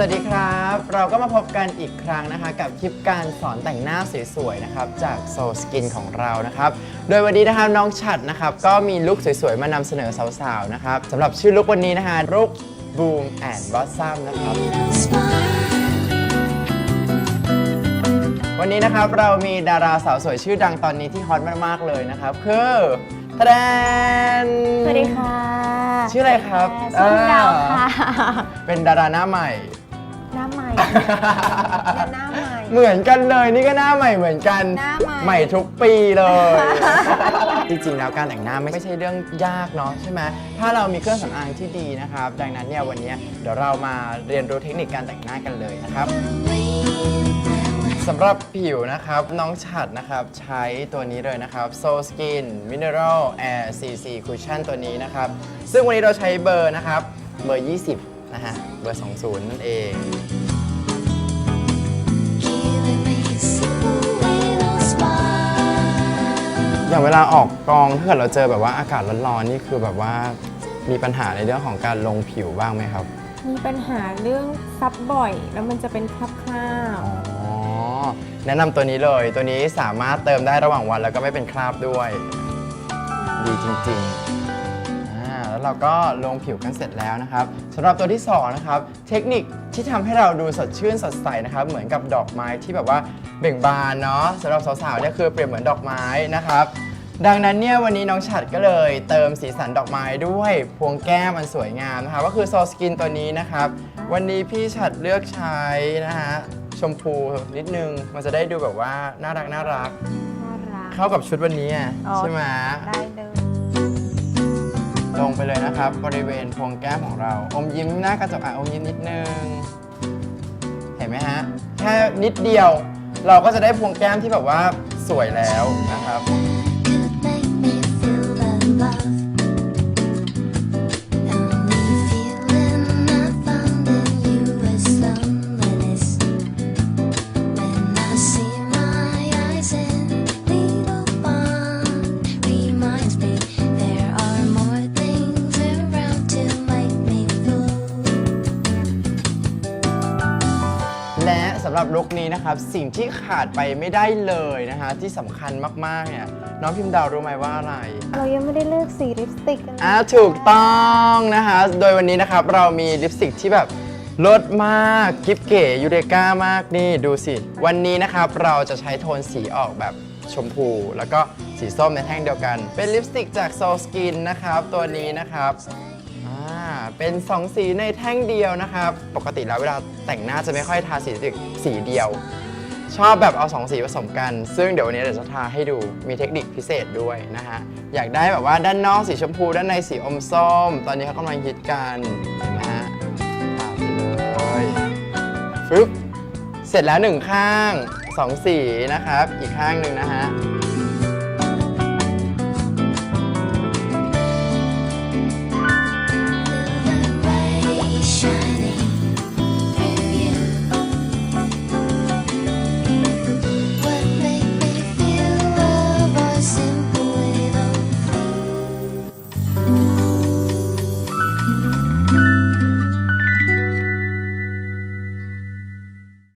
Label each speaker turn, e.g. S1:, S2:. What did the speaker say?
S1: เราก็มาพบกันอีกครั้งนะคะ กับคลิปการสอนแต่งหน้าสวยๆนะครับจาก Soul Skin ของเรานะครับ โดยวันนี้นะคะน้องฉัดนะครับก็มีลุคสวยๆ มานำเสนอสาวๆนะครับสำหรับชื่อลุควันนี้นะคะลุค Boom and Blossom นะครับ วันนี้นะครับเรามีดาราสาวสวยชื่อดังตอนนี้ที่ฮอตมากๆเลยนะครับ คือตะแดน
S2: สวัสดีค่ะ
S1: ชื่ออะไรครับ
S2: ชื่อคุณดาวค่ะ
S1: เป็นดาราหน้าใหม่
S2: หน้าใหม่หน้าใหม่
S1: เหมือนกันเลยนี่ก็หน้าใหม่เหมือนกัน
S2: หน้าใหม่
S1: ทุกปีเลย จริงๆแล้วการแต่งหน้าไม่ใช่เรื่องยากเนาะใช่ไหมถ้าเรามีเครื่องสำอางที่ดีนะครับ ดังนั้นเนี่ยวันนี้เดี๋ยวเรามาเรียนรู้เทคนิคการแต่งหน้ากันเลยนะครับ สำหรับผิวนะครับน้องฉัดนะครับใช้ตัวนี้เลยนะครับ Soul Skin Mineral Air CC Cushion ตัวนี้นะครับ ซึ่งวันนี้เราใช้เบอร์นะครับ เบอร์ 20 นะฮะ เบอร์ 20 นั่นเอง เวลาออกกองถ้าเกิดเราเจอแบบว่าอากาศร้อนๆนี่คือแบบว่ามีปัญหาในเรื่องของการลงผิวบ้างไหมครับ
S2: มีปัญหาเรื่องซับบ่อย แล้วมันจะเป็นคราบคราบ
S1: อ๋อแนะนำตัวนี้เลย ตัวนี้สามารถเติมได้ระหว่างวันแล้วก็ไม่เป็นคราบด้วย ดีจริงๆอ่าแล้วเราก็ลงผิวกันเสร็จแล้วนะครับสำหรับตัวที่สองนะครับ เทคนิคที่ทำให้เราดูสดชื่นสดใสนะครับ เหมือนกับดอกไม้ที่แบบว่าเบ่งบานเนาะสำหรับสาวๆเนี่ยคือเปรียบเหมือนดอกไม้นะครับ ดังนั้นเนี่ยวันนี้น้องฉัดก็เลยเติมสีสันดอกไม้ด้วยพวงแก้มมันสวยงามนะคะก็คือโซสกินตัวนี้นะครับ วันนี้พี่ฉัดเลือกใช้นะฮะชมพูนิดนึงมันจะได้ดูแบบว่าน่ารักน่ารัก
S2: น่ารัก
S1: เข้ากับชุดวันนี้อะ
S2: อ๋อ
S1: ใช่ไหม
S2: ได้เลย
S1: ลงไปเลยนะครับ บริเวณพวงแก้มของเรา อมยิ้มหน้ากระจกอะอมยิ้มนิดนึง เห็นไหมฮะ แค่นิดเดียว เราก็จะได้พวงแก้มที่แบบว่าสวยแล้วนะครับำหรับลุคนี้นะครับ สิ่งที่ขาดไปไม่ได้เลยนะคะ ที่สำคัญมาก ๆ เนี่ย น้องพิมพ์ดาวรู้ไหมว่าอะไร
S2: เรายังไม่ได้เลือกสีลิปสติกกันเลย
S1: อ่าถูกต้องนะคะ โดยวันนี้นะครับเรามีลิปสติกที่แบบลดมากกิฟเก๋ยูเรกามากนี่ดูสิ วันนี้นะครับเราจะใช้โทนสีออกแบบชมพู แล้วก็สีส้มในแท่งเดียวกัน เป็นลิปสติกจาก Soul Skin นะครับ ตัวนี้นะครับอ่า เป็น 2 สีในแท่งเดียวนะครับ ปกติแล้วเวลาแต่งหน้าจะไม่ค่อยทาสีสติกสีเดียว ชอบแบบเอา 2 สีผสมกัน ซึ่งเดี๋ยววันนี้เดี๋ยวจะทาให้ดูมีเทคนิคพิเศษด้วยนะฮะ อยากได้แบบว่าด้านนอกสีชมพู ด้านในสีอมส้ม ตอนนี้เขากำลังฮิตกันนไหมฮะทาไปเลยฟึบเสร็จแล้วหนึ่งข้าง 2 สีนะครับ อีกข้างหนึ่งนะฮะ